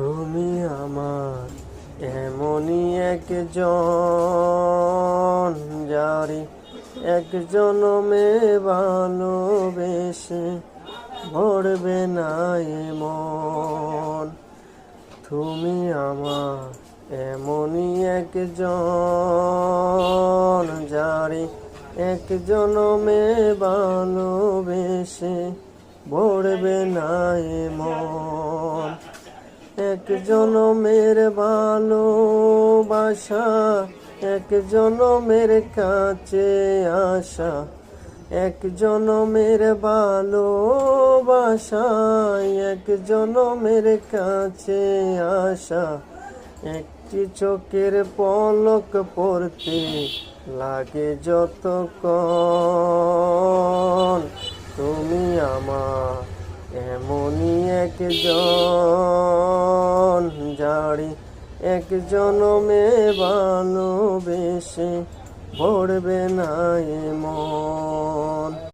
তুমি আমার, এমনই একজন যারি এক জনমে ভালোবেসে ভরবে না এমন। তুমি আমার, এমনই একজন যারি এক জনমে ভালোবেসে ভরবে না এমন। এক জনমের ভালোবাসা, এক জনমের কাছে আসা এক জনমের ভালোবাসা, এক জনমের কাছে আসা একটি চোখের পলক পড়তে লাগে তুমি আমার এমনই একজন জারি এক জনমে ভালোবেসে পড়বে না এমন